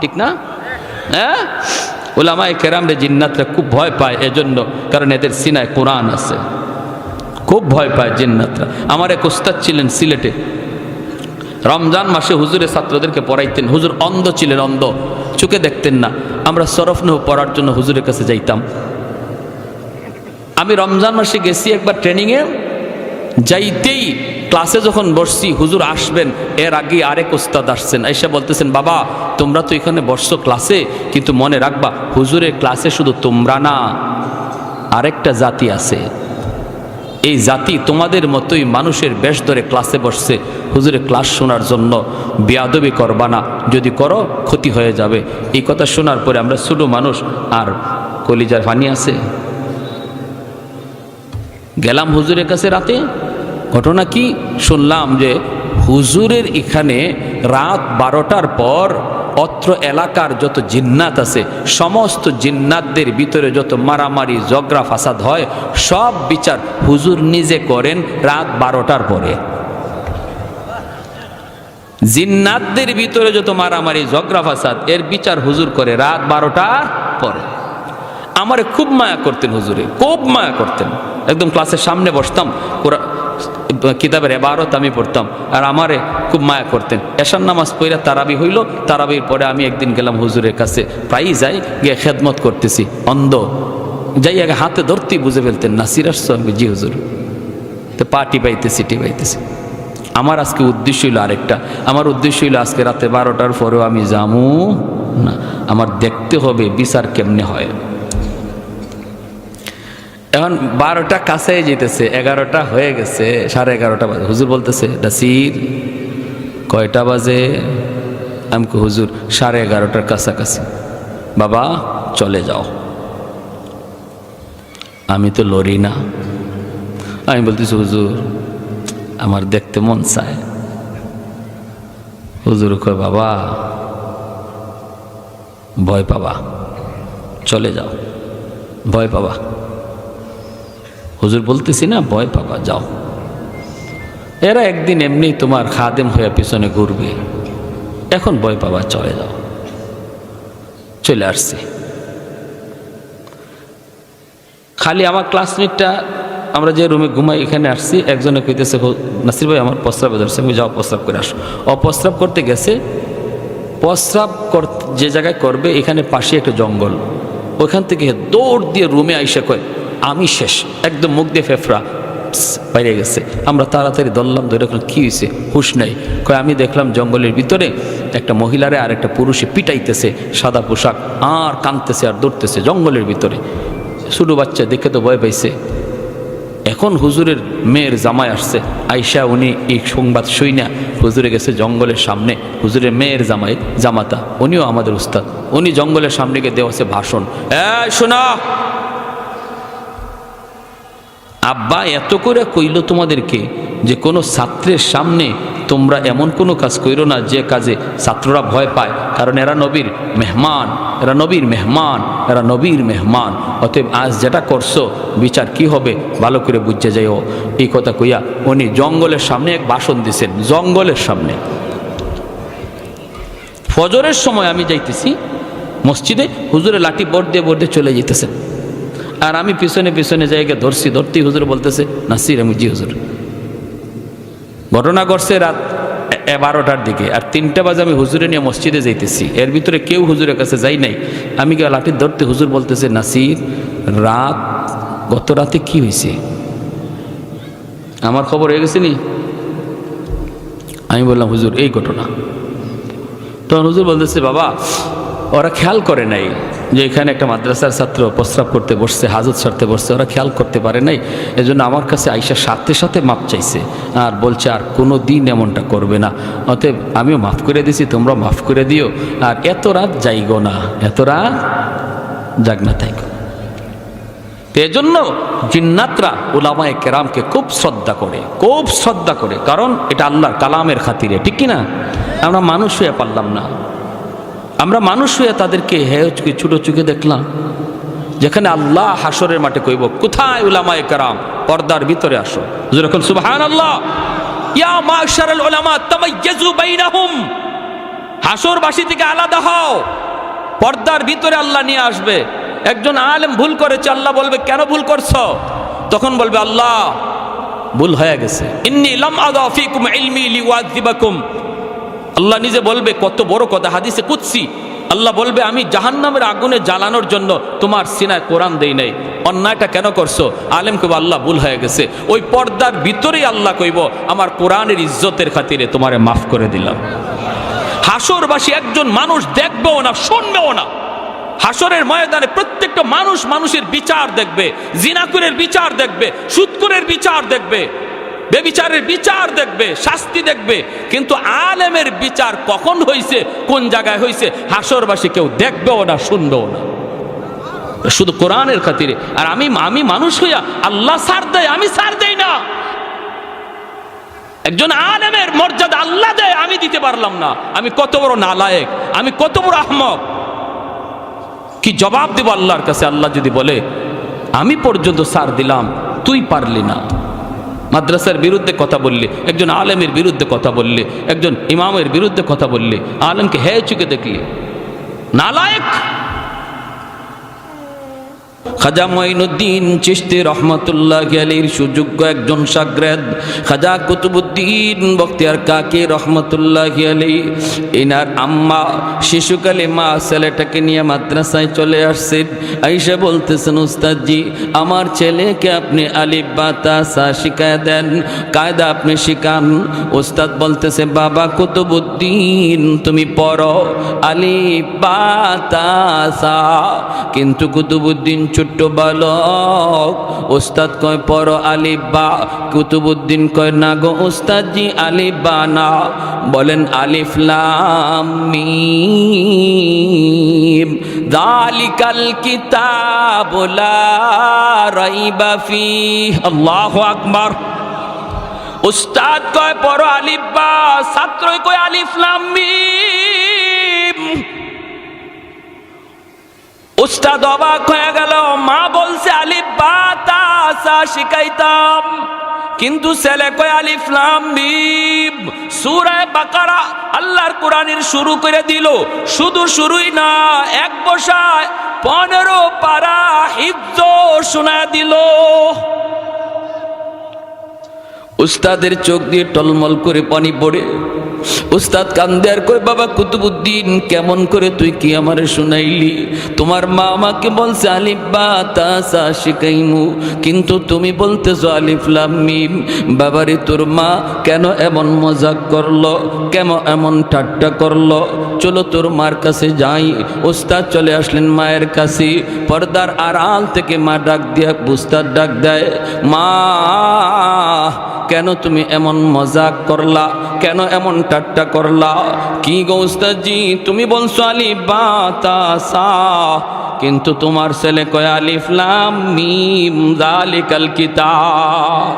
ঠিক না? হ্যাঁ? ওলামায় কেরামরে জিন্নাতরা খুব ভয় পায় এজন্য, কারণ এদের সিনায় কোরআন আছে। খুব ভয় পায় জিন্নাতরা। আমার এক ওস্তাদ ছিলেন সিলেটে। রমজান মাসে হুজুরে ছাত্রদেরকে পড়াইতেন। হুজুর অন্ধ ছিলেন, অন্ধ। চোখে দেখতেন না। আমরা সরফনহ পড়ার জন্য হুজুরের কাছে যাইতাম। আমি রমজান মাসে গেছি একবার ট্রেনিংয়ে। যাইতেই ক্লাসে যখন বসছি, হুজুর আসবেন, এর আগে আরেক ওস্তাদ আসছেন এসে বলতেছেন, বাবা, তোমরা তো এখানে বসছো ক্লাসে কিন্তু মনে রাখবা, হুজুরের ক্লাসে শুধু তোমরা না, আরেকটা জাতি আছে। এই জাতি তোমাদের মতোই মানুষের বেশ ধরে ক্লাসে বসছে। হুজুরে ক্লাস শোনার জন্য বেয়াদবি করবা না, যদি করো, ক্ষতি হয়ে যাবে। এই কথা শোনার পরে আমরা ছোটো মানুষ, আর কলিজার পানি আছে। গেলাম হুজুরের কাছে রাতে ঘটনা কি? শুনলাম যে হুজুরের এখানে রাত বারোটার পর অত্র এলাকার যত জিন্নাত আছে, সমস্ত জিন্নাতদের ভিতরে যত মারামারি জগরা ফাসাদ হয়, সব বিচার হুজুর নিজে করেন রাত বারোটার পরে। জিন্নাতদের ভিতরে যত মারামারি জগরা ফাসাদ, এর বিচার হুজুর করে রাত বারোটার পরে। আমারে খুব মায়া করতেন হুজুরে, খুব মায়া করতেন। একদম ক্লাসের সামনে বসতাম কিতাবের এবারত আমি পড়তাম। আর আমারে খুব মায়া করতেন। এশার নামাজ পইরা তারাবি হইল, তারাবির পরে আমি একদিন গেলাম হুজুরের কাছে। প্রায়ই যাই, গিয়ে খেদমত করতেছি। অন্ধ। যাই আগে হাতে ধরতেই বুঝে ফেলতেন, নাসির আসছো আমি? জি, হুজুর। তো পা টিপাইতেছি টিপাইতেছি আমার আজকে উদ্দেশ্য হইল আরেকটা। আমার উদ্দেশ্য হইল আজকে রাতে বারোটার পরেও আমি জামু না। আমার দেখতে হবে বিচার কেমনে হয়। এখন বারোটা কাছে যেতেছে, এগারোটা হয়ে গেছে, সাড়ে এগারোটা বাজে। হুজুর বলতেছে নাসির কয়টা বাজে? আমি হুজুর, সাড়ে এগারোটার কাছাকাছি। বাবা, চলে যাও। আমি তো লড়ি না। আমি বলতেছি, হুজুর, আমার দেখতে মন চায়। হুজুর কয়, বাবা, ভয় পাবা, চলে যাও, ভয় পাবা। হুজুর বলতেছি না, ভয় পাবা, যাও। এরা একদিন এমনি তোমার খাদেম হয়ে পিছনে ঘুরবে। এখন ভয় পাবা, চলে যাও। চলে আসছে। খালি আমার ক্লাসমেটটা আমরা যে রুমে ঘুমাই, এখানে আসছি। একজনে কইতেছে নাসির ভাই, আমার প্রস্রাবে ধরছে আমি যাও, প্রস্রাব করে আসো। অপ্রস্রাব করতে গেছে। প্রস্রাব কর, যে জায়গায় করবে, এখানে পাশে একটা জঙ্গল। ওখান থেকে দৌড় দিয়ে রুমে আইসা কয় আমি শেষ, একদম মুখ দিয়ে ফেফরা বাইরে গেছে। আমরা তাড়াতাড়ি ধরলাম, ধরে রাখলাম, কী হয়েছে? হুশ নাই। কয়, আমি দেখলাম জঙ্গলের ভিতরে একটা মহিলারে আর একটা পুরুষে পিটাইতেছে সাদা পোশাক, আর কাঁদতেছে আর দৌড়তেছে জঙ্গলের ভিতরে। ছোটো বাচ্চা দেখে তো ভয় পাইছে। এখন হুজুরের মেয়ের জামাই আসছে। আইসা উনি এই সংবাদ শুই না, হুজুরে গেছে জঙ্গলের সামনে। হুজুরের মেয়ের জামাই, জামাতা, উনিও আমাদের উস্তাদ। উনি জঙ্গলের সামনে গিয়ে দেওয়াছে ভাষণ। এই শোনা আব্বা, এত করে কইল তোমাদেরকে যে কোনো ছাত্রের সামনে তোমরা এমন কোনো কাজ কইরো না যে কাজে ছাত্ররা ভয় পায়। কারণ এরা নবীর মেহমান, এরা নবীর মেহমান, এরা নবীর মেহমান। অতএব আজ যেটা করছ, বিচার কি হবে? ভালো করে বুঝে যাইও। এই কথা কইয়া উনি জঙ্গলের সামনে এক ভাষণ দিছেন, জঙ্গলের সামনে। ফজরের সময় আমি যাইতেছি, মসজিদে হুজুরে লাঠি বোর্ড দিয়ে চলে যেতেছেন আর আমি পিছনে পিছনে জায়গায় ধরছি, ধরতেই হুজুর বলতেছে, নাসির, আমি জি হুজুর। ঘটনা ঘটছে রাত বারোটার দিকে, আর তিনটা বাজে আমি হুজুরে নিয়ে মসজিদে যাইতেছি। এর ভিতরে কেউ হুজুরের কাছে যাই নাই। আমি গিয়ে লাঠি ধরতে হুজুর বলতেছে, নাসির, রাত, গত রাতে কি হয়েছে? আমার খবর হয়ে গেছে নি? আমি বললাম, হুজুর, এই ঘটনা। তখন হুজুর বলতেছে, বাবা ওরা খেয়াল করে নাই যে এখানে একটা মাদ্রাসার ছাত্র প্রস্রাব করতে বসছে, হাজত সারতে বসছে, ওরা খেয়াল করতে পারে নাই। এজন্য আমার কাছে আইসার সাথে সাথে মাপ চাইছে আর বলছে, আর কোনো দিন এমনটা করবে না। অতএব আমিও মাফ করে দিছি তোমরা মাফ করে দিও। আর এত রাত যাইগো না, এত রাত যাক না তাইগো। তো এজন্য জিন্নাতরা উলামায়ে কেরামকে খুব শ্রদ্ধা করে, খুব শ্রদ্ধা করে। কারণ এটা আল্লাহর কালামের খাতিরে, ঠিক কি না? আমরা মানুষ হয়ে পারলাম না। আমরা মানুষ হয়ে তাদেরকে হেয় ছোটো চুকে দেখলাম। যেখানে আল্লাহ হাসরের মাঠে কইব, কোথায় উলামায় কারাম? পর্দার ভিতরে আসো। যখন সুবহান আল্লাহ ইয়া মাশারাল উলামা, তামাইয়াজু বাইনাহুম। হাসরবাসী থেকে আলাদা হও। পর্দার ভিতরে আল্লাহ নিয়ে আসবে। একজন আলেম ভুল করেছে, আল্লাহ বলবে, কেন ভুল করছ? তখন বলবে, আল্লাহ, ভুল হয়ে গেছে। ইন্নি লাম আদা ফিকুম ইলমি লিওয়াযিবাকুম আল্লাহ নিজে বলবে, কত বড় কথা, হাদিসে কুৎসি আল্লাহ বলবে, আমি জাহান্নামের আগুনে জ্বালানোর জন্য তোমার সিনায় কোরআন দেই নাই। অন্যায়টা কেন করছ? আলেম কইব, আল্লাহ ভুল হয়ে গেছে। ওই পর্দার ভিতরেই আল্লাহ কইব, আমার কোরআনের ইজ্জতের খাতিরে তোমারে মাফ করে দিলাম। হাসরবাসী একজন মানুষ দেখবেও না, শুনবেও না। হাসরের ময়দানে প্রত্যেকটা মানুষ মানুষের বিচার দেখবে, জিনাকুরের বিচার দেখবে, সুৎকুরের বিচার দেখবে। বেবিচারের বিচার দেখবে, শাস্তি দেখবে, কিন্তু আলেমের বিচার কখন হইছে, কোন জায়গায় হইছে, হাসরবাসী কেউ দেখবেও না, শুনবেও না। শুধু কোরআনের খাতিরে। আর আমি আমি মানুষ হইয়া আল্লাহ সার দেয়, আমি সার দেই না। একজন আলেমের মর্যাদা আল্লাহ দেয়, আমি দিতে পারলাম না। আমি কত বড় নালায়েক, আমি কত বড় আহমক। কি জবাব দেব আল্লাহর কাছে? আল্লাহ যদি বলে, আমি পর্যন্ত সার দিলাম, তুই পারলি না। মাদ্রাসার বিরুদ্ধে কথা বললে, একজন আলেমের বিরুদ্ধে কথা বললে, একজন ইমামের বিরুদ্ধে কথা বললে, আলেমকে হ্যাঁ চুকে দেখলি। নালায়েক! খাজা মঈনুদ্দিন চিশতি রহমতুল্লাহ আলীর সুযোগ্য একজন সাগ্রেদ। খাজা কুতুবুদ্দিন বখতিয়ার কাকি রহমতুল্লাহ আলী। ইনার আম্মা শিশুকালে মা ছেলেটাকে নিয়ে মাদ্রাসায় চলে আসছেন আইসা বলতেছেন, উস্তাদজি, আমার ছেলেকে আপনি আলিফ বাতাসা শিখায় দেন। কায়দা আপনি শিখান। উস্তাদ বলতেছে, বাবা কুতুবুদ্দিন, তুমি পড়ো আলিফ বাতাসা। কিন্তু কুতুবুদ্দিন ছোট্ট বালক। ওস্তাদ কয়, পর আলিবা কুতুবুদ্দিন কয়, না গো ওস্তাদ জি আলিবা না। বলেন, আলিফ লাম মিম। দালিকাল কিতাব রাইবা আল্লাহু আকবার। উস্তাদ কয়, পর আলিফবা ছাত্রই কয়, আলিফ লাম মিম। উস্তাদ অবাক হয়ে গেল, মা বলছে, আলিফ বা বাতাসা শিখাইতাম। কিন্তু ছেলে কয়, আলিফ লাম মিম। সূরায়ে বাকারা আল্লাহর কোরআনের শুরু করে দিল। শুধু শুরুই না, এক বসায় পনেরো পারা হিফজ শোনা দিল। উস্তাদের চোখ দিয়ে টলমল করে পানি পড়ে। উস্তাদ কান্দে আর কই বাবা, কুতুবুদ্দিন, কেমন করে তুই কি আমারে শুনাইলি? তোমার মা আমাকে বলছে, আলিফ বা তাসা শিখাইমু কিন্তু তুমি বলতেছো, আলিফ লাম মিম। বাবারে, তোর মা কেন এমন মজাক করল? কেন এমন ঠাট্টা করল? চলো তোর মার কাছে যাই। উস্তাদ চলে আসলেন মায়ের কাছে। পর্দার আড়াল থেকে মা ডাক দিয়া উস্তাদ ডাক দেয়, মা কেন তুমি এমন মজাক করলা? কেন এমন ঠাট্টা করলা? কি গৌস্তাজি তুমি বলছো আলি বাতাসা কিন্তু তোমার ছেলে কয় আলিফলাম মিম জালিকাল কিতাব।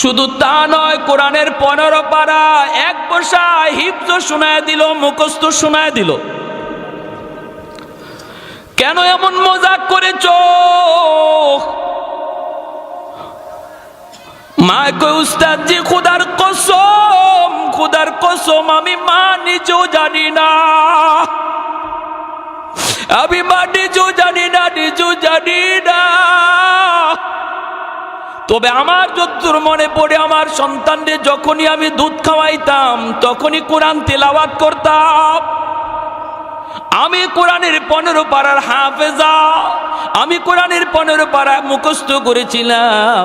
শুধু তা নয়, কোরআনের পনেরো পারা এক বসা হিপ্ত শোনায় দিল, মুখস্থ শোনায় দিল। কেন এমন মজাক করেছ? মা কই উস্তাদ খুদার কসম খুদার কসম, আমি মা নিজেও জানি না। আমি মা নিজেও জানি না নিজেও জানি না। তবে আমার যদ্দূর মনে পড়ে, আমার সন্তানদের যখনই আমি দুধ খাওয়াইতাম, তখনই কোরআন তেলাওয়াত করতাম। আমি কোরআনের পনেরো পাড়ার হাফেজা। আমি কোরআনের পনেরো পাড়া মুখস্থ করেছিলাম।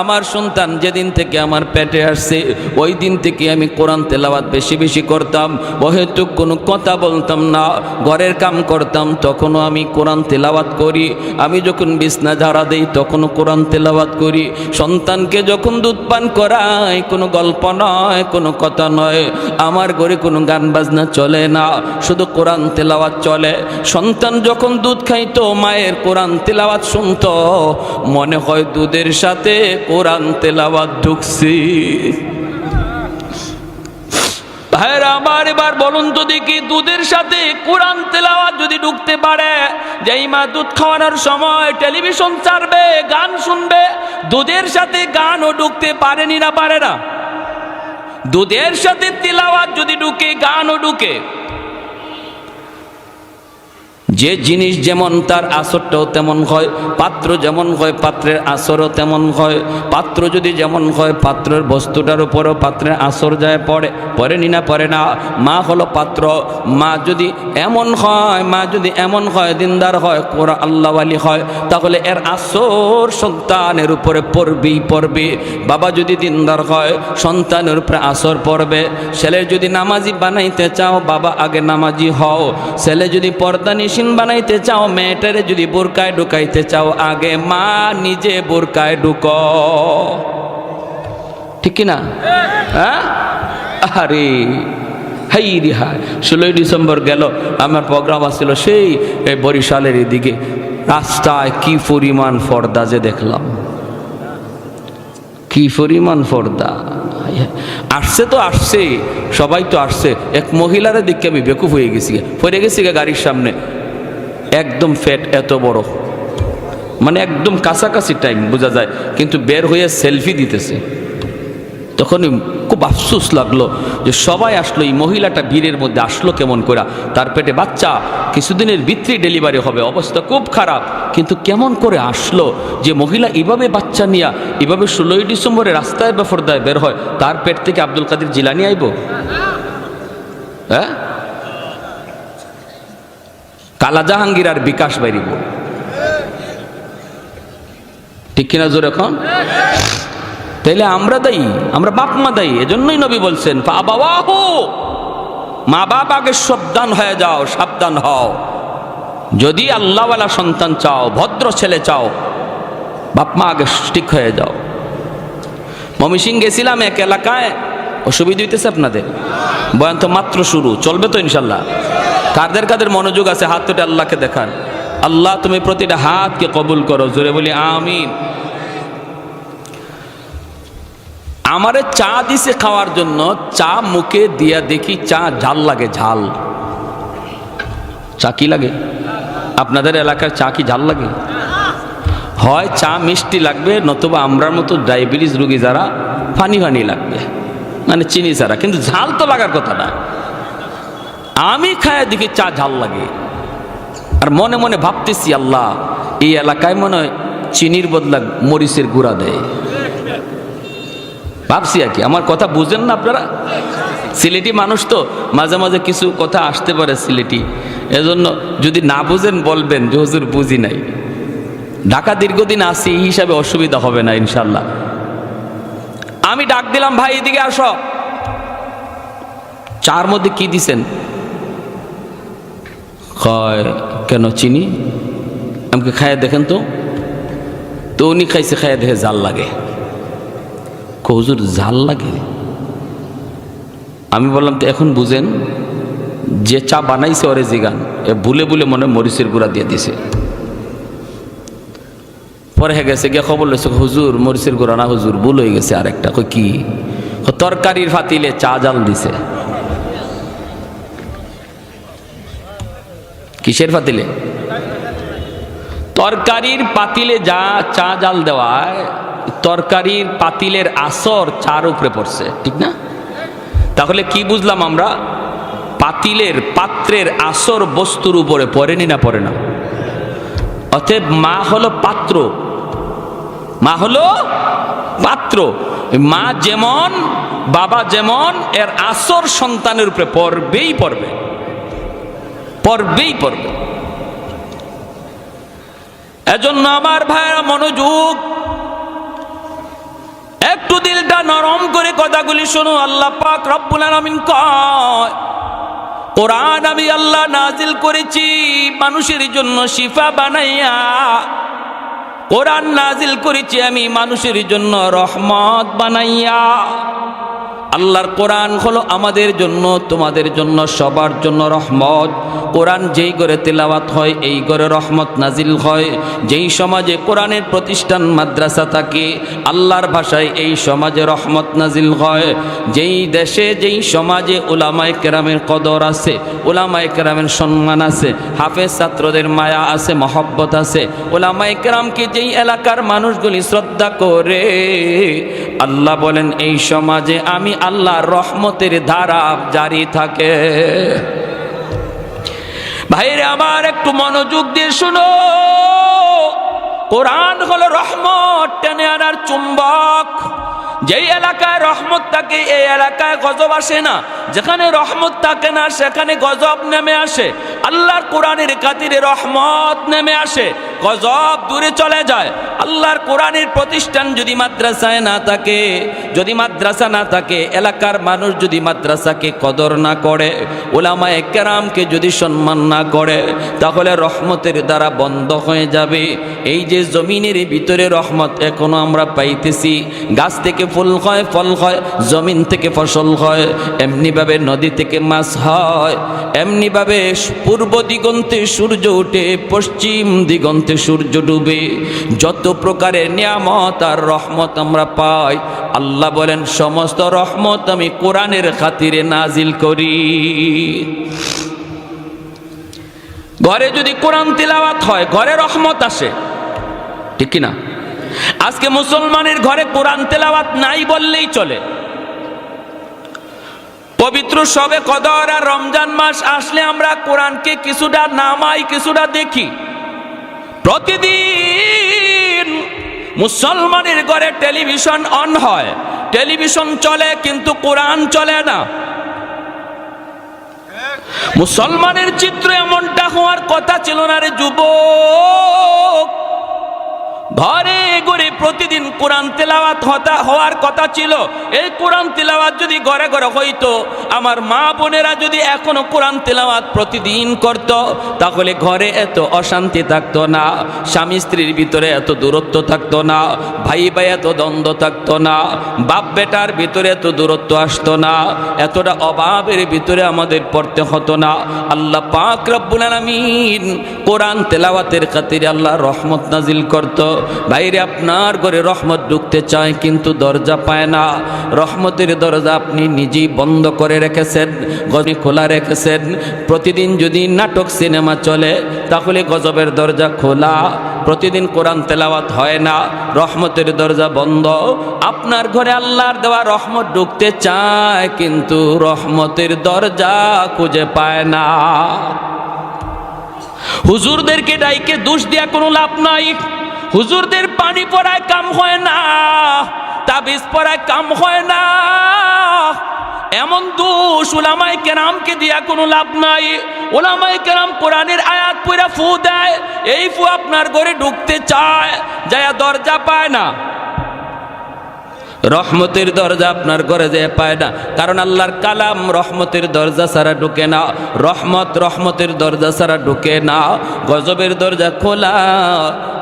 আমার সন্তান যেদিন থেকে আমার পেটে আসছে, ওই দিন থেকে আমি কোরআন তেলাওয়াত বেশি বেশি করতাম। হয়তো কোনো কথা বলতাম না, ঘরের কাম করতাম, তখনও আমি কোরআন তেলাওয়াত করি। আমি যখন বিছনা ঝাড়া দেই, তখনও কোরআন তেলাওয়াত করি। সন্তানকে যখন দুধ পান করায় কোনো গল্প নয়, কোনো কথা নয়। আমার ঘরে কোনো গান বাজনা চলে না, শুধু কোরআন তেলাওয়াত চলে। সন্তান যখন দুধ খাইতো, মায়ের কোরআন তেলাওয়াত শুনতো। মনে হয় দুধের সাথে কোরআন তেলাওয়াত ঢুকছি। ভাইরা আমার এবার বলুন তো দেখি দুধের সাথে কোরআন তেলাওয়াত যদি ঢুকতে পারে, যেই মা দুধ খাওয়ানোর সময় টেলিভিশন ছাড়বে, গান শুনবে, দুধের সাথে গানও ঢুকতে পারেনি না, পারে না? দুধের সাথে তিলাওয়াত যদি ঢুকে, গানও ঢুকে। যে জিনিস যেমন তার আসরটাও তেমন হয়, পাত্র যেমন হয়, পাত্রের আসরও তেমন হয়। পাত্র যদি যেমন হয়, পাত্রের বস্তুটার উপরও পাত্রের আসর যায়, পড়ে, পড়েনি না পরে না। মা হলো পাত্র। মা যদি এমন হয়, মা যদি এমন হয়, দিনদার হয় কোরা আল্লাহওয়ালি হয়, তাহলে এর আসর সন্তানের উপরে পড়বেই পড়বে। বাবা যদি দিনদার হয়, সন্তানের উপরে আসর পড়বে। ছেলের যদি নামাজি বানাইতে চাও, বাবা আগে নামাজি হও। ছেলে যদি পর্দা নিশিন বানাইতে চাও, মেয়েটারে যদি বোরকায় ঢুকাইতে চাও, আগে মা নিজে বোরকায় ঢুক। ঠিক কি না? হ্যাঁ? আরে হাই ষোলোই ডিসেম্বর গেল, আমার প্রোগ্রাম আসছিল সেই বরিশালের এদিকে। রাস্তায় কি পরিমাণ ফর্দা যে দেখলাম। কি পরিমাণ পর্দা। আসছে তো আসছে, সবাই তো আসছে। এক মহিলার দিকে আমি বেকুফ হয়ে গেছি। পড়ে গেছি গাড়ির সামনে। একদম ফ্যাট এত বড়। মানে একদম কাছাকাছি টাইম বোঝা যায়। কিন্তু বের হয়ে সেলফি দিতেছে। তখনই খুব আফসোস লাগল যে সবাই আসলো, এই মহিলাটা ভিড়ের মধ্যে আসলো কেমন করে তার পেটে বাচ্চা, কিছুদিনের ভিতরে ডেলিভারি হবে, অবস্থা খুব খারাপ। কিন্তু কেমন করে আসলো যে মহিলা এভাবে বাচ্চা নিয়ে, এভাবে ষোলোই ডিসেম্বরে রাস্তায় বেফরদায় বের হয়, তার পেট থেকে আব্দুল কাদের জিলানি আইব? হ্যাঁ? কালা জাহাঙ্গীর আর বিকাশ বাইরিব ঠিক কিনা জোর এখন তাইলে আমরা দায়ী, আমরা বাপ মা দায়ী, এজন্যই নবী বলছেন মা বাপ আগে সাবধান হয়ে যাও, সাবধান হও। যদি আল্লাহওয়ালা সন্তান চাও, ভদ্র ছেলে চাও বাপ মা আগে ঠিক হয়ে যাও। মমি সিং গেছিলাম এক এলাকায় অসুবিধা হইতেছে আপনাদের? বয়ান তো মাত্র শুরু, চলবে তো ইনশাল্লাহ। কাদের কাদের মনোযোগ আছে, হাত তোটে আল্লাহকে দেখান। আল্লাহ তুমি প্রতিটা হাতকে কবুল করো, জোরে বলি আমিন। আমারে চা দিছে খাওয়ার জন্য, চা মুখে দিয়া দেখি চা ঝাল লাগে, ঝাল। চা কি লাগে? আপনাদের এলাকার চা কি ঝাল লাগে? হয় চা মিষ্টি লাগবে, নতুবা আমরার মতো ডায়াবেটিস রুগী যারা, ফানি ফানি লাগবে। মানে চিনি ছাড়া, কিন্তু ঝাল তো লাগার কথা না। আমি খায় দেখি চা ঝাল লাগে। আর মনে মনে ভাবতেছি, আল্লাহ, এই এলাকায় মনে হয় চিনির বদলা মরিচের গুঁড়া দেয়। ভাবছি আর কি, আমার কথা বুঝেন না আপনারা? সিলেটি মানুষ তো, মাঝে মাঝে কিছু কথা আসতে পারে সিলেটি। এজন্য যদি না বুঝেন, বলবেন যে, হুজুর, বুঝি নাই। ঢাকা দীর্ঘদিন আসি এই হিসাবে অসুবিধা হবে না ইনশাল্লাহ আমি ডাক দিলাম, ভাই, এদিকে আসো। চার মধ্যে কি দিছেন? কয়, কেন চিনি? আমাকে খাইয়ে দেখেন তো। তো উনি খাইছে, খাইয়ে দেখে জাল লাগে। কহুজুর জাল লাগে? আমি বললাম, তো এখন বুঝেন, যে চা বানাইছে ওরে জিগান, এ ভুলে ভুলে মনে মরিচের গুঁড়া দিয়ে দিছে। পরে হয়ে গেছে, গিয়ে খবর লইছে, হুজুর মরিচের গুঁড়া না, হুজুর ভুল হয়ে গেছে আরেকটা, কই কি? তরকারির ফাতিলে চা জাল দিছে। কিসের ফাতিলে? তরকারির পাতিলে যা চা জাল দেওয়ায়, তরকারির পাতিলের আসর চার উপরে পড়ছে, ঠিক না? তাহলে কি বুঝলাম আমরা? পাতিলের পাত্রের আসর বস্তুর উপরে পড়েনি না পড়ে না? অতএব মা হলো পাত্র। মা হলো পাত্র। মা যেমন, বাবা যেমন, এর আসর সন্তানের উপরে পড়বেই পড়বে। পড়বেই পড়বে। এজন্য আমার ভাইয়েরা মনোযোগ। একটু দিলটা নরম করে কথাগুলি শোনো। আল্লাহ পাক রব্বুল আলামিন কয়, কোরআন আমি আল্লাহ নাজিল করেছি, মানুষের জন্য শিফা বানাইয়া কোরআন নাজিল করেছি আমি মানুষের জন্য রহমত বানাইয়া। আল্লাহর কোরআন হলো আমাদের জন্য, তোমাদের জন্য, সবার জন্য রহমত। কোরআন যেই করে তেলাওয়াত হয়, এই করে রহমত নাজিল হয়। যেই সমাজে কোরআনের প্রতিষ্ঠান মাদ্রাসা থাকে, আল্লাহর ভাষায় এই সমাজে রহমত নাজিল হয়। যেই দেশে, যেই সমাজে ওলামায় কেরামের কদর আছে ওলামায় কেরামের সম্মান আছে, হাফেজ ছাত্রদের মায়া আছে, মহব্বত আছে। ওলামায় কেরামকে যেই এলাকার মানুষগুলি শ্রদ্ধা করে আল্লাহ বলেন, এই সমাজে আমি আল্লাহ রহমতের ধারা জারি থাকে। ভাইরে, আমার একটু মনোযোগ দিয়ে শুনো। কোরআন হলো রহমত, টেনে আনার চুম্বক। যেই এলাকায় রহমত থাকে, এই এলাকায় গজব আসে না। যেখানে রহমত থাকে না, সেখানে গজব নেমে আসে। আল্লাহর কোরআনের কাতিরে রহমত নেমে আসে। গজব দূরে চলে যায়। আল্লাহর কোরআনের প্রতিষ্ঠান যদি মাদ্রাসায় না থাকে, যদি মাদ্রাসা না থাকে, এলাকার মানুষ যদি মাদ্রাসাকে কদর না করে ওলামায়ে একরামকে যদি সম্মান না করে, তাহলে রহমতের দ্বারা বন্ধ হয়ে যাবে। এই যে জমিনের ভিতরে রহমত এখনও আমরা পাইতেছি, গাছ থেকে ফুল হয়, ফল হয়, জমিন থেকে ফসল হয়, এমনিভাবে নদী থেকে মাছ হয়, এমনিভাবে পূর্ব দিগন্তে সূর্য ওঠে পশ্চিম দিগন্তে সূর্য ডুবে, যত প্রকারের নিয়ামত আর রহমত আমরা পাই, আল্লাহ বলেন, সমস্ত রহমত আমি কোরআনের খাতিরে নাজিল করি। ঘরে যদি কোরআন তিলাওয়াত হয়, ঘরে রহমত আসে, ঠিক কি না আজকে মুসলমানের ঘরে কোরআন তেলাওয়াত নাই বললেই চলে। পবিত্র সবে কদর আর রমজান মাস আসলে আমরা কোরআনকে কিছুটা নামাই, কিছুটা দেখি। প্রতিদিন মুসলমানের ঘরে টেলিভিশন অন হয়। টেলিভিশন চলে কিন্তু কোরআন চলে না। মুসলমানের চিত্র এমনটা হওয়ার কথা ছিল না রে যুবক। ঘরে ঘরে প্রতিদিন কোরআন তেলাওয়াত হতা হওয়ার কথা ছিল। এই কোরআন তেলাওয়াত যদি ঘরে ঘরে হইতো, আমার মা বোনেরা যদি এখনও কোরআন তেলাওয়াত প্রতিদিন করত, তাহলে ঘরে এত অশান্তি থাকতো না, স্বামী স্ত্রীর ভিতরে এত দূরত্ব থাকতো না, ভাই ভাই এত দ্বন্দ্ব থাকতো না, বাপ বেটার ভিতরে এত দূরত্ব আসতো না, এতটা অভাবের ভিতরে আমাদের পড়তে হতো না। আল্লাহ পাক রব্বুল আলামিন কোরআন তেলাওয়াতের খাতিরে আল্লাহ রহমত নাজিল করত। বাইরে আপনার ঘরে রহমত ঢুকতে চায়, কিন্তু দরজা পায় না। রহমতের দরজা আপনি নিজেই বন্ধ করে রেখেছেন গজে খোলা রেখেছেন। প্রতিদিন যদি নাটক, সিনেমা চলে, তাহলে গজবের দরজা খোলা। প্রতিদিন কোরআন তেলাওয়াত হয় না, রহমতের দরজা বন্ধ। আপনার ঘরে আল্লাহর দেওয়া রহমত ঢুকতে চায়, কিন্তু রহমতের দরজা খুঁজে পায় না। হুজুরদেরকে ডাইকে দোষ দেওয়া কোনো লাভ নাই। হুজুরদের পানি পড়ায় কাম হয় না, তাবিজ পড়ায় কাম হয় না। এমন দোষ ওলামাই কেরামকে দিয়া কোনো লাভ নাই। ওলামাই কেরাম কোরআনের আয়াত পুরা ফু দেয়, এই ফু আপনার ঘরে ঢুকতে চায়, যায় দরজা পায় না। রহমতের দরজা আপনার ঘরে যে পায় না। কারণ আল্লাহর কালাম রহমতের দরজা ছাড়া ঢুকে না। রহমত রহমতের দরজা ছাড়া ঢুকে না। গজবের দরজা খোলা।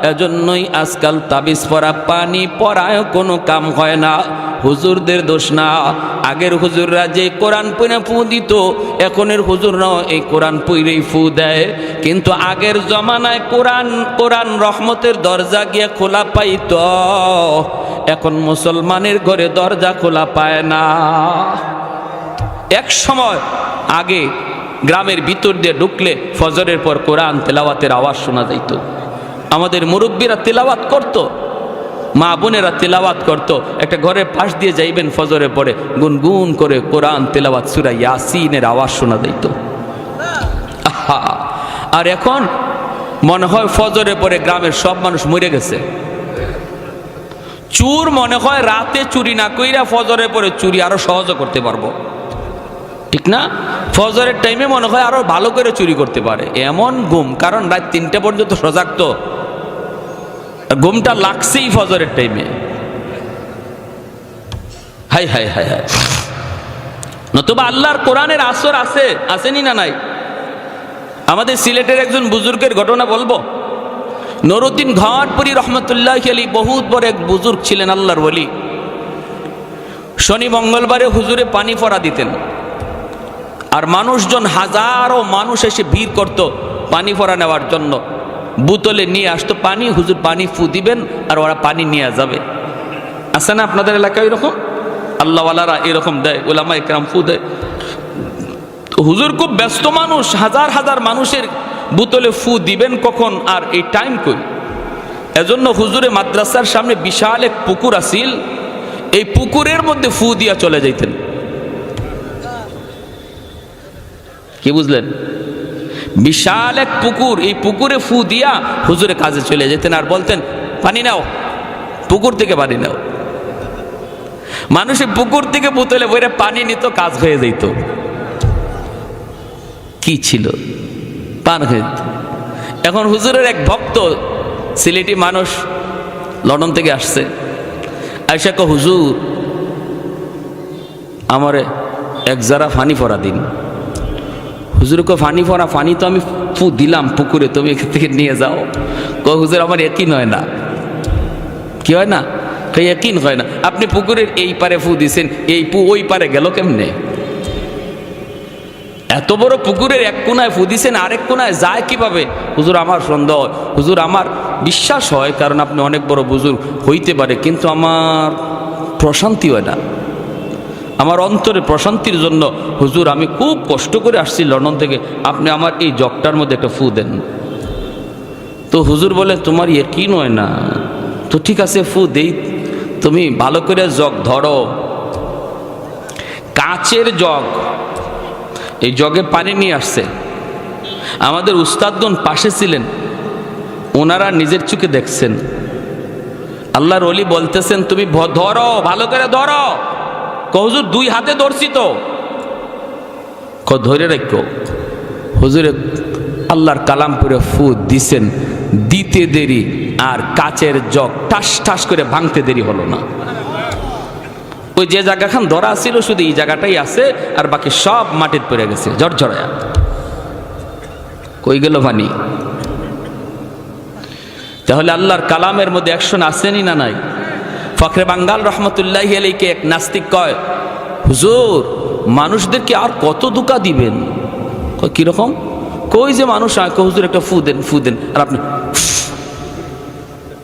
এজন্যই আজকাল তাবিজ পরা, পানি পরায় কোনো কাম হয় না। হুজুরদের দোষ না। আগের হুজুররা যে কোরআন পইরা ফু দিত, এখনের হুজুররাও এই কোরআন পইরেই ফু দেয়। কিন্তু আগের জমানায় কোরআন কোরআন রহমতের দরজা গিয়ে খোলা পাইত। এখন মুসলমানের ঘরে দরজা খোলা পায় না। এক সময় আগে গ্রামের ভিতর দিয়ে ঢুকলে ফজরের পর কোরআন তেলাওয়াতের আওয়াজ শোনা যাইত। আমাদের মুরব্বীরা তেলাওয়াত করত, মা বোনেরা তেলাওয়াত করত। একটা ঘরের পাশ দিয়ে যাইবেন ফজরে পরে গুনগুন করে কোরআন তেলাওয়াত সুরা ইয়াসিনের আওয়াজ শোনা যাইত। আর এখন মনে হয় ফজরে পরে গ্রামের সব মানুষ মরে গেছে। চুর মনে হয় রাতে চুরি না কইরা ফজরের পরে চুরি আরও সহজ করতে পারব। ঠিক না? ফজরের টাইমে মনে হয় আরও ভালো করে চুরি করতে পারে। এমন গুম কারণ রাত তিনটে পর্যন্ত সজাগ তো ঘুমটা লাগছেই ফজরের টাইমে হাই হাই হাই হাই। নতুবা আল্লাহর কোরআনের আসর আছে, আসেনি না নাই? আমাদের সিলেটের একজন বুজুর্গের ঘটনা বলব? নরুদ্দিন ঘাটপুরি রহমতুল্লাহ আলী বহুত বড় এক বুজুর্গ ছিলেন আল্লাহর বলি শনি মঙ্গলবারে হুজুরে পানি ফরা দিতেন। আর মানুষজন হাজারো মানুষ এসে ভিড় করত পানি ফরা নেওয়ার জন্য। বোতলে নিয়ে আসতো পানি, হুজুর পানি ফু দিবেন আর ওরা পানি নিয়ে যাবে। আছে না আপনাদের এলাকায় এরকম? আল্লাহওয়ালারা এরকম দেয় ওলামা একরাম ফু দেয়। হুজুর খুব ব্যস্ত মানুষ, হাজার হাজার মানুষের বুতলে ফু দিবেন কখন আর এই টাইম কই? এজন্য হুজুরে মাদ্রাসার সামনে বিশাল এক পুকুর আসিল। এই পুকুরের মধ্যে ফু দিয়া চলে যাইতেন। কি বুঝলেন? বিশাল এক পুকুর, এই পুকুরে ফু দিয়া হুজুরে কাজে চলে যেতেন আর বলতেন, পানি নাও, পুকুর থেকে পানি নাও। মানুষের পুকুর থেকে বোতলে বইরে পানি নিত, কাজ হয়ে যেত কি ছিল? পান হয়ে এখন হুজুরের এক ভক্ত, সিলেটি মানুষ, লন্ডন থেকে আসছে। আইসা কো, হুজুর, আমার এক জারা ফানি ফরা দিন। হুজুরকে ফানি ফরা ফানি তো আমি ফু দিলাম পুকুরে, তুমি এখান থেকে নিয়ে যাও। ক, হুজুর, আমার একই নয় না। কি হয় না? কই একিন হয় না। আপনি পুকুরের এই পারে ফু দিছেন, এই পু ওই পারে গেল কেমনে? এত বড় পুকুরের এক কোনায় ফু দিছেন আরেক কোনায় যায় কীভাবে? হুজুর, আমার সন্দেহ হয়। হুজুর, আমার বিশ্বাস হয়, কারণ আপনি অনেক বড় বুজুর্গ, হইতে পারে, কিন্তু আমার প্রশান্তি হয় না। আমার অন্তরে প্রশান্তির জন্য, হুজুর, আমি খুব কষ্ট করে আসছি লন্ডন থেকে। আপনি আমার এই জগটার মধ্যে একটা ফু দেন। তো হুজুর বলে তোমার ইয়ে কি নয় না? তো ঠিক আছে, ফু দেই। তুমি ভালো করে জগ ধরো। কাচের জগ। এই জগে পানি নিয়ে আসছে। আমাদের উস্তাদগণ পাশে ছিলেন। ওনারা নিজের চোখে দেখছেন। আল্লাহর অলি বলতেছেন, তুমি ধরো, ভালো করে ধরো। ক, হুজুর, দুই হাতে ধরছি তো। ক, ধরে রেখো। হুজুরে আল্লাহর কালাম করে ফু দিছেন। দিতে দেরি আর কাচের জগ ঠাস ঠাস করে ভাঙতে দেরি হলো না। ওই যে জায়গাখান ধরা ছিল শুধু এই জায়গাটাই আছে আর বাকি সব মাটির পড়ে গেছে ঝরঝরায়া কই গেল পানি তাহলে আল্লাহর কালামের মধ্যে অ্যাকশন আসেনি না নাই? ফখরে বাঙ্গাল রহমতুল্লাহ আলীকে এক নাস্তিক কয় হুজুর মানুষদেরকে আর কত দুকা দিবেন? কীরকম কই যে মানুষ আয় কয়, হুজুর একটা ফু দেন ফু দেন। আর আপনি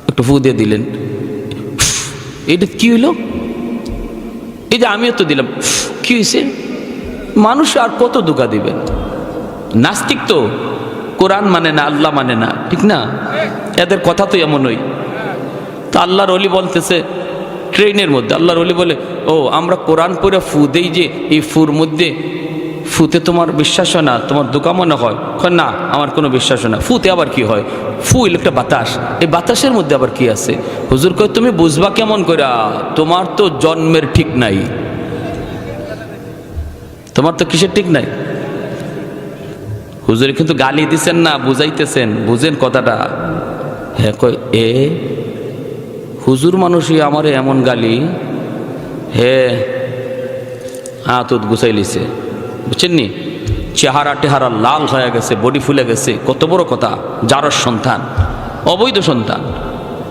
একটু ফু দিয়ে দিলেন। এটা কি হইল? এই যে আমিও তো দিলাম। কি হয়েছে? মানুষ আর কত দুকা দিবেন নাস্তিক তো, কোরআন মানে না, আল্লাহ মানে না, ঠিক না? এদের কথা তো এমনই তো আল্লাহর অলি বলতেছে, ট্রেনের মধ্যে, আল্লাহর অলি বলে, ও, আমরা কোরআন পড়ে ফু দেই যে, এই ফুর মধ্যে ফুতে তোমার বিশ্বাস হয় না, তোমার দোকা মনে হয়? না, আমার কোনো বিশ্বাস হয় না। ফুতে আবার কি হয়? ফুল একটা বাতাস। এই বাতাসের মধ্যে আবার কি আছে? হুজুর কয়, তুমি বুঝবা কেমন করে তোমার তো জন্মের ঠিক নাই। তোমার তো কিসের ঠিক নাই? হুজুরে কিন্তু গালি দিছেন না, বুঝাইতেছেন। বুঝেন কথাটা। হ্যাঁ কই এ, হুজুর মানুষই আমারে এমন গালি? হে হাত গুছাই লিছে। বুঝছেন নি? চেহারা টেহারা লাল হয়ে গেছে বডি ফুলে গেছে। কত বড় কথা যারর সন্তান অবৈধ সন্তান।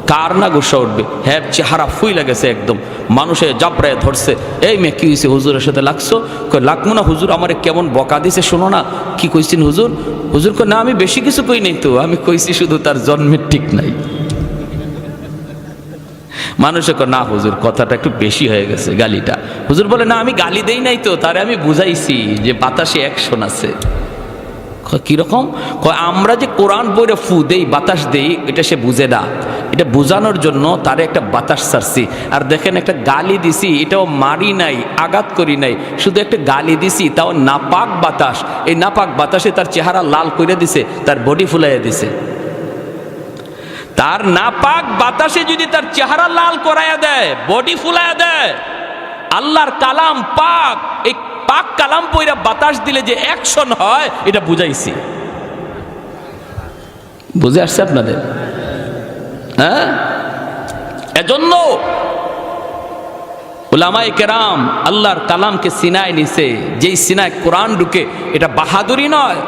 কার না গুসা উঠবে? হ্যাঁ চেহারা ফুইলা গেছে একদম। মানুষে জাপড়ায় ধরছে এই মেয়ে কি হয়েছে হুজুরের সাথে লাগছো? কই লাগবো না হুজুর আমারে কেমন বকা দিছে শোনো না। কি কইছেন হুজুর? হুজুর কই না আমি বেশি কিছু কই নাই তো আমি কইছি শুধু তার জন্মের ঠিক নাই। মানুষে কয়, না হুজুর কথাটা একটু বেশি হয়ে গেছে গালিটা। হুজুর বলে, না, আমি গালি দেই নাই তো, তারে আমি বুঝাইছি যে বাতাসে অ্যাকশন আছে। কীরকম আমরা যে কোরআন বইরে ফু দেই, বাতাস দেই, এটা সে বুঝে না। এটা বোঝানোর জন্য তারে একটা বাতাস ছাড়ছি। আর দেখেন একটা গালি দিছি, এটাও মারি নাই, আঘাত করি নাই। শুধু একটা গালি দিছি, তাও নাপাক বাতাস। এই নাপাক বাতাসে তার চেহারা লাল করে দিছে, তার বডি ফুলাইয়া দিছে। তার নাপাক বাতাসে যদি তার চেহারা লাল করাইয়া দেয়, বডি ফুলাইয়া দেয় আল্লাহর কালাম পাক, এই পাক কালাম পইরা বাতাস দিলে যে অ্যাকশন হয়, এটা বুঝাইছি। বুঝে আসছে আপনাদের? হ্যাঁ? এজন্য ওলামাই কেরাম আল্লাহর কালামকে সিনায় নিছে, যেই সিনায় কোরআন ঢুকে, এটা বাহাদুরি নয়,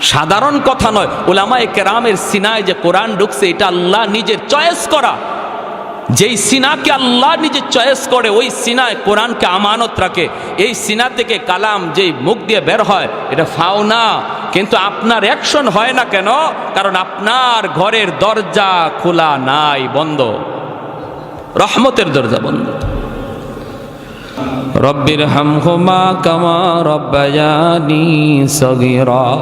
সাধারণ কথা নয়। ওলামায় কেরামের সিনায় যে কোরআন ঢুকছে, এটা আল্লাহ নিজের চয়েস করা। যেই সিনাকে আল্লাহ নিজে চয়েস করে, ওই সিনায় কোরআনকে আমানত রাখে। এই সিনা থেকে কালাম যেই মুখ দিয়ে বের হয়, এটা ফাও না। কিন্তু আপনার অ্যাকশন হয় না কেন? কারণ আপনার ঘরের দরজা খোলা নাই, বন্ধ। রহমতের দরজা বন্ধ। রব্বির হামহুমা কামা রব্বায়ানি সগীরা।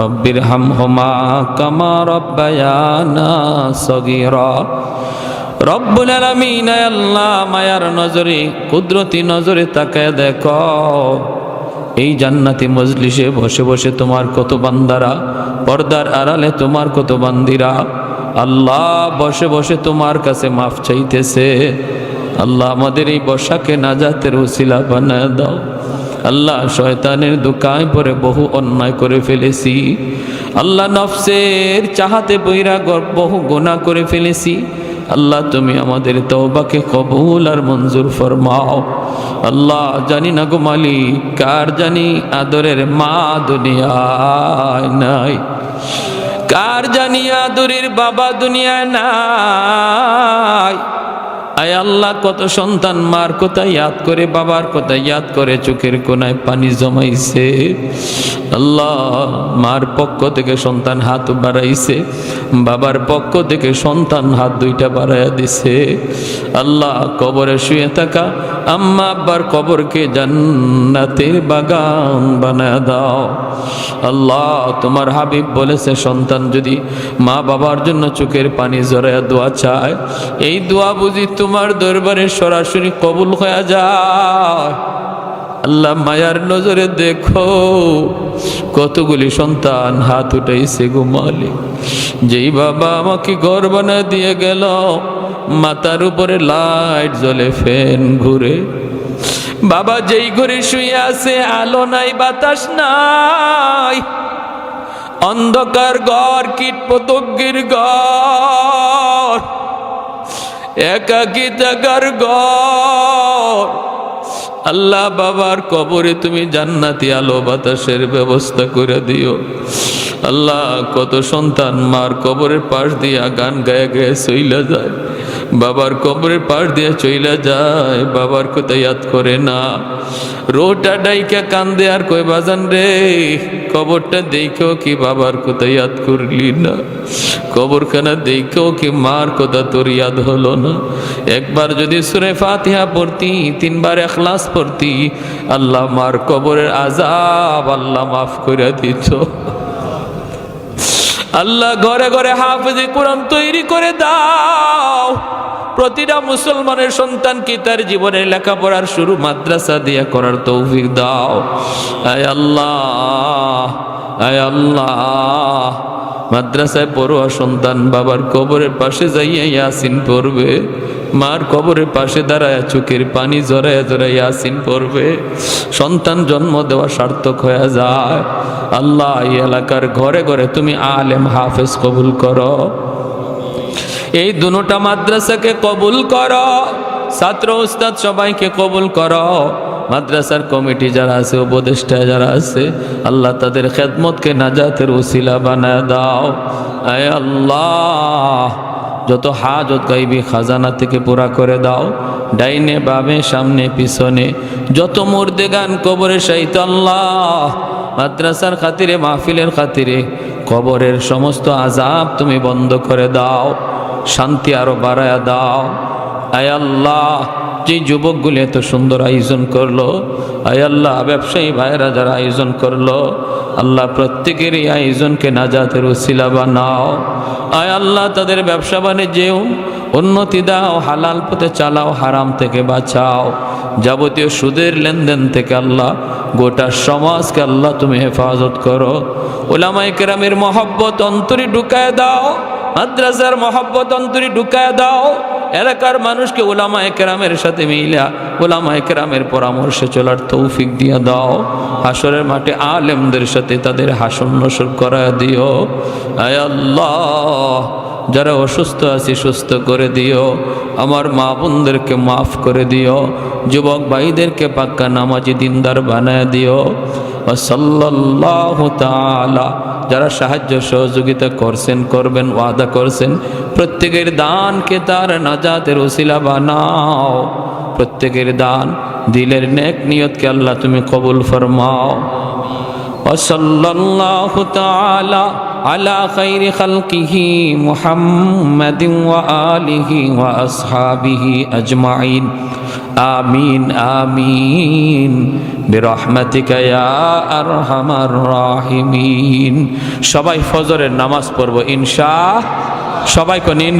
রব্বির হামহুমা কামা রব্বায়ানা সগীরা। রব্বুল আলামিন আল্লাহ, মায়ার নজরে, কুদরতি নজরে তাকায় দেখো। এই জান্নাতি মজলিসে বসে বসে তোমার কত বান্দারা, পর্দার আড়ালে তোমার কত বান্দিরা। আল্লাহ বসে বসে তোমার কাছে মাফ চাইতেছে। আল্লাহ আমাদের এই বসাকে নাজাতের উসিলা বানায় দাও। আল্লাহ শয়তানের দোকায় পরে বহু অন্যায় করে ফেলেছি। আল্লাহ নফসের চাহাতে গর- বহু গোনা করে ফেলেছি। আল্লাহ, তুমি আমাদের তৌবাকে কবুল আর মঞ্জুর ফরমাও। আল্লাহ, জানি না গো মালিক, কার জানি আদরের মা দুনিয়ায় নাই। কার জানি আদরের বাবা দুনিয়ায় নাই। আয় আল্লাহ, কত সন্তান মার কথা ইয়াদ করে, বাবার কথা ইয়াদ করে, চোখের কোনায় পানি জমাইছে। আল্লাহ মার পক্ষ থেকে সন্তান হাত বাড়াইছে, বাবার পক্ষ থেকে সন্তান হাত দুইটা বাড়াইয়া দিছে। আল্লাহ কবরে শুয়ে থাকা, আম্মা আব্বার কবরকে জান্নাতের বাগান বানায় দাও। আল্লাহ তোমার হাবিব বলেছে, সন্তান যদি মা বাবার জন্য চোখের পানি জড়াইয়া দোয়া চায়, এই দোয়া বুঝি তোমার দরবারে সরাসরি কবুল হয়ে যায়। আল্লাহ মায়ার নজরে দেখো, কতগুলি সন্তান হাত উঠাইছে ঘুমালে যেই বাবা আমাকে ঘর বানা দিয়ে গেল, মাথার উপরে লাইট জ্বলে ফ্যান ঘুরে। বাবা যেই ঘরে শুয়ে আছে, আলো নাই, বাতাস নাই। অন্ধকার ঘর কীট পতঙ্গের ঘর। একাকি ঘর? আল্লাহ বাবার কবরে তুমি জান্নাতি আলো বাতাসের ব্যবস্থা করে দিও। আল্লাহ কত সন্তান মার কবরের পাশ দিয়া গান গায়ে গায়ে চইলা যায়। বাবার কবরের পাশ দিয়ে চইলা যায়, বাবার কথা ইয়াদ করে না। রোটা ডাইকা কান্দে আর কই বাজান রে, কবরটা দেখেও কি বাবার কথা ইয়াদ করলি না? কবরখানা দেখেও কি মার কথা তোর ইয়াদ হলো না? একবার যদি সুরে ফাতিহা পড়তি, তিনবার এখলাস পড়তি, আল্লাহ মার কবরের আজাব আল্লাহ মাফ করে দিত। আল্লাহ ঘরে ঘরে হাফেজে কোরআন তৈরি করে দাও। প্রতিটা মুসলমানের সন্তানকে তার জীবনে লেখাপড়ার শুরু মাদ্রাসা দিয়া করার তৌফিক দাও। আয় আল্লাহ আয় আল্লাহ। মাদ্রাসায় পড়ুয়া সন্তান বাবার কবরের পাশে যাইয়া ইয়াসিন পড়বে। মার কবরের পাশে দাঁড়ায় চোখের পানি জড়ায় জড়ায় ইয়াসিন পড়বে। সন্তান জন্ম দেওয়া সার্থক হয়ে যায়। আল্লাহ, এই এলাকার ঘরে ঘরে তুমি আলেম হাফেজ কবুল করো। এই দুটা মাদ্রাসাকে কবুল করো। ছাত্র উস্তাদ সবাইকে কবুল করো। মাদ্রাসার কমিটি যারা আছে, উপদেষ্টা যারা আছে, আল্লাহ তাদের খেদমতকে নাজাতের উসিলা বানায় দাও। আয় আল্লাহ, যত হাজত গাইবি খাজানা থেকে পুরা করে দাও। ডাইনে, বামে, সামনে, পিছনে, যত মুর্দে গান কবরে সাহিত আল্লাহ, মাদ্রাসার খাতিরে, মাহফিলের খাতিরে, কবরের সমস্ত আজাব তুমি বন্ধ করে দাও, শান্তি আরও বাড়ায়া দাও। আয় আল্লাহ যে যুবকগুলি এত সুন্দর আয়োজন করল, আয় আল্লাহ, ব্যবসায়ী ভাইরা যারা আয়োজন করল, আল্লাহ প্রত্যেকের এই আয়োজনকে নাজাতের উসিলা বানাও। আয় আল্লাহ, তাদের ব্যবসা বাণিজ্যেও উন্নতি দাও, হালাল পথে চালাও, হারাম থেকে বাঁচাও। যাবতীয় সুদের লেনদেন থেকে আল্লাহ, গোটা সমাজকে আল্লাহ তুমি হেফাজত করো। ওলামাই কেরামের মহব্বত অন্তরে ঢুকায় দাও, মাদ্রাসার মহব্বত অন্তরে ঢুকায় দাও। এলাকার মানুষকে ওলামা একরামের সাথে মিলা ওলামা একরামের পরামর্শে চলার তৌফিক দিয়ে দাও। হাসরের মাঠে আলেমদের সাথে তাদের হাসন নসর করায় দিও। আল্লাহ, যারা অসুস্থ আছে সুস্থ করে দিও। আমার মা বোনদেরকে মাফ করে দিও। যুবক ভাইদেরকে পাক্কা নামাজি দিনদার বানায় দিও। সাল্লাহ তালা যারা সাহায্য সহযোগিতা করছেন করবেন ওয়াদা করছেন প্রত্যেকের দানকে তার নাজাতের ওসিলা বানাও প্রত্যেকের দান দিলের নেক নিয়তকে আল্লাহ তুমি কবুল ফরমাও وصلى الله تعالى على خير خلقه محمد وآله وأصحابه أجمعين آمين آمين برحمتك يا أرحم الراحمين সবাই ফজরের নামাজ পড়ব ইনশা সবাই কোন ইনশা